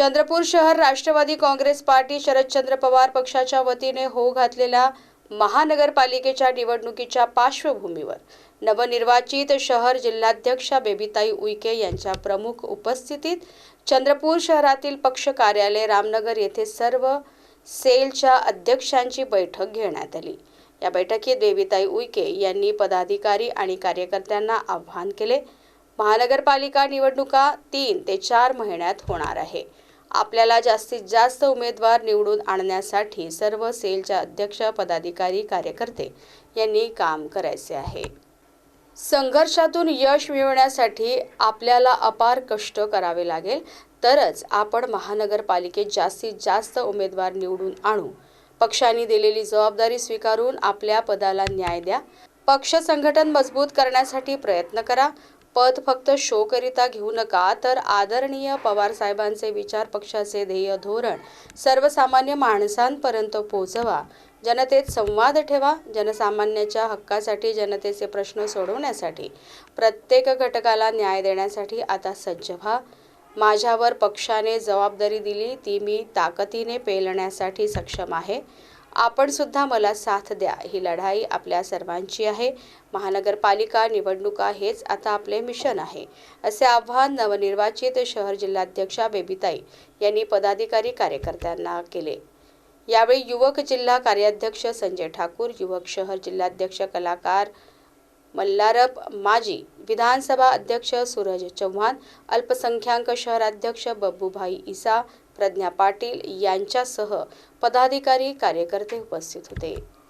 चंद्रपूर शहर राष्ट्रवादी काँग्रेस पार्टी शरदचंद्र पवार पक्षाच्या वतीने होऊ घातलेल्या महानगरपालिकेच्या निवडणुकीच्या पार्श्वभूमीवर नवनिर्वाचित शहर जिल्हाध्यक्षा बेबीताई उईके यांच्या प्रमुख उपस्थितीत चंद्रपूर शहरातील पक्ष कार्यालय रामनगर येथे सर्व सेलच्या अध्यक्षांची बैठक घेण्यात आली. या बैठकीत बेबीताई उईके यांनी पदाधिकारी आणि कार्यकर्त्यांना आवाहन केले. महानगरपालिका निवडणुका तीन ते चार महिन्यात होणार आहे. आपल्याला जास्तीत जास्त उमेदवार निवडून आणण्यासाठी सर्व सेलच्या अध्यक्ष पदाधिकारी कार्यकर्ते यांनी काम करायचे आहे. संघर्षातून यश मिळवण्यासाठी आपल्याला अपार कष्ट करावे लागेल. तरच आपण महानगरपालिकेत जास्तीत जास्त उमेदवार निवडून आणू. पक्षांनी दिलेली जबाबदारी स्वीकारून आपल्या पदाला न्याय द्या. पक्ष संघटन मजबूत करण्यासाठी प्रयत्न करा. पद फक्त शोकरिता घेऊ नका तर आदरणीय पवार साहेबांचे विचार पक्षाचे ध्येय धोरण. सर्वसामान्य माणसांपर्यंत पोहोचवा जनतेत संवाद ठेवा जनसामान्याच्या हक्कासाठी जनतेचे प्रश्न सोडवण्यासाठी. प्रत्येक घटकाला न्याय देण्यासाठी आता सज्ज व्हा. माझ्यावर पक्षाने जबाबदारी दिली ती मी ताकदीने पेलण्यासाठी सक्षम आहे. आपण सुद्धा मला साथ द्या. ही लढाई आपल्या सर्वांची आहे. महानगरपालिका निवडणुका हेच आता आपले मिशन आहे. असे आव्हान नवनिर्वाचित शहर जिल्हाध्यक्षा बेबीताई यांनी पदाधिकारी कार्यकर्त्यांना केले. यावेळी युवक जिल्हा कार्याध्यक्ष संजय ठाकूर युवक शहर जिल्हाध्यक्ष कलाकार मल्लारप माजी विधानसभा अध्यक्ष सूरज चव्हाण अल्पसंख्याक शहराध्यक्ष बब्बूभाई इसा प्रज्ञा पाटील यांच्यासह पदाधिकारी कार्यकर्ते उपस्थित होते.